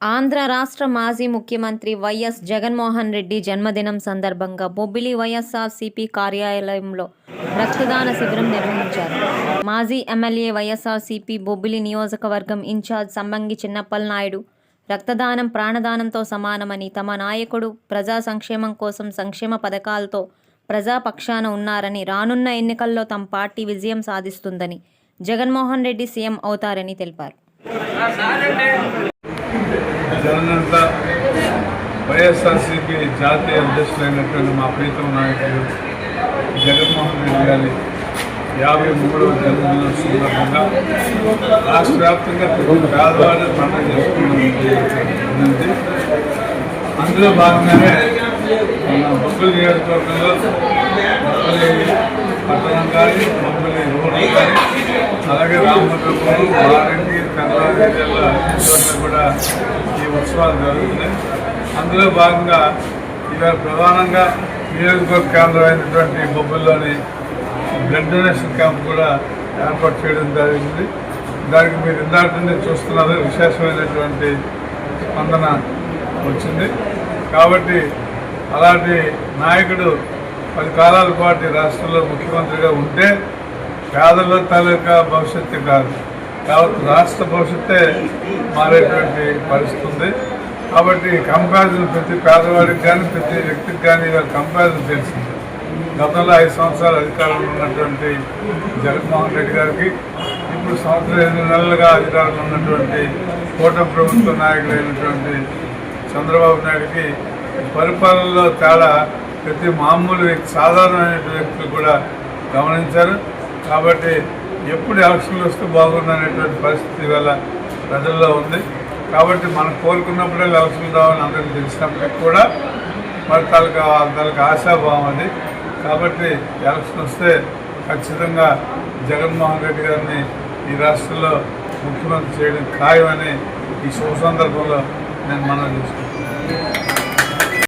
ఆంధ్ర రాష్ట్ర మాజీ ముఖ్యమంత్రి వైఎస్ జగన్మోహన్ రెడ్డి జన్మదినం సందర్భంగా బొబ్బిలి వైఎస్ఆర్సీపీ కార్యాలయంలో రక్తదాన శిబిరం నిర్వహించారు. మాజీ ఎమ్మెల్యే వైఎస్ఆర్సీపీ బొబ్బిలి నియోజకవర్గం ఇన్ఛార్జ్ సంబంగి చిన్నప్పల్ నాయుడు రక్తదానం ప్రాణదానంతో సమానమని తమ నాయకుడు ప్రజా సంక్షేమం కోసం సంక్షేమ పథకాలతో ప్రజాపక్షాన ఉన్నారని రానున్న ఎన్నికల్లో తమ పార్టీ విజయం సాధిస్తుందని జగన్మోహన్ రెడ్డి సీఎం అవుతారని తెలిపారు. జగనంత వైఎస్ఆర్సీపీ జాతీయ అధ్యక్షులైనటువంటి మా ప్రీతం నాయకుడు జగన్మోహన్ రెడ్డి గారి యాభై మూడవ జన్మదినం సందర్భంగా రాష్ట్ర వ్యాప్తంగా ప్రతి పేదవాడిని పండుగ చేసుకున్నది అందులో భాగంగానే మన బొబ్బుల నియోజకవర్గంలో బొబ్బులి పట్టణం కానీ బొబ్బులి రోడ్డు కానీ అలాగే రామచంద్రపురం వారంటి తెల్లవారి జిల్లా కూడా ఈ ఉత్సవాలు జరుగుతున్నాయి. అందులో భాగంగా ఇవాళ ప్రధానంగా నియోజకవర్గ అయినటువంటి బొబ్బుల్లోని బ్లడ్ డొనేషన్ క్యాంప్ కూడా ఏర్పాటు చేయడం జరిగింది. దానికి మీరు ఇందాక నుండి చూస్తున్నారు విశేషమైనటువంటి స్పందన వచ్చింది. కాబట్టి అలాంటి నాయకుడు పది కాలాల పాటు రాష్ట్రంలో ముఖ్యమంత్రిగా ఉంటే పేదల తాలూకా భవిష్యత్తు కాదు. కాబట్టి రాష్ట్ర భవిష్యత్తే మారేటువంటి పరిస్థితి ఉంది కాబట్టి కంపారిజన్ ప్రతి పేదవాడికి కానీ ప్రతి వ్యక్తికి కానీ ఇలా కంపారిజన్ తెలిసింది. గతంలో ఐదు సంవత్సరాలు అధికారంలో ఉన్నటువంటి జగన్మోహన్ రెడ్డి గారికి ఇప్పుడు సంవత్సరం ఎనిమిది నెలలుగా అధికారంలో ఉన్నటువంటి కూటమి ప్రభుత్వ నాయకులైనటువంటి చంద్రబాబు నాయుడికి పరిపాలనలో తేడా ప్రతి మామూలు వ్యక్తి సాధారణమైన వ్యక్తులు కూడా గమనించారు. కాబట్టి ఎప్పుడు ఎలక్షన్లు వస్తే బాగుందనేటువంటి పరిస్థితి ఇవాళ ప్రజల్లో ఉంది. కాబట్టి మనం కోరుకున్నప్పుడే ఎలక్షన్లు రావాలని అందరికీ తెలిసినప్పటికీ కూడా మరి తనకు తనకు ఆశాభావం అది. కాబట్టి ఎలక్షన్ వస్తే ఖచ్చితంగా జగన్మోహన్ రెడ్డి గారిని ఈ రాష్ట్రంలో ముఖ్యమంత్రి చేయడం ఖాయమని ఈ శుభ సందర్భంలో నేను మనం చేసుకుంటున్నాను.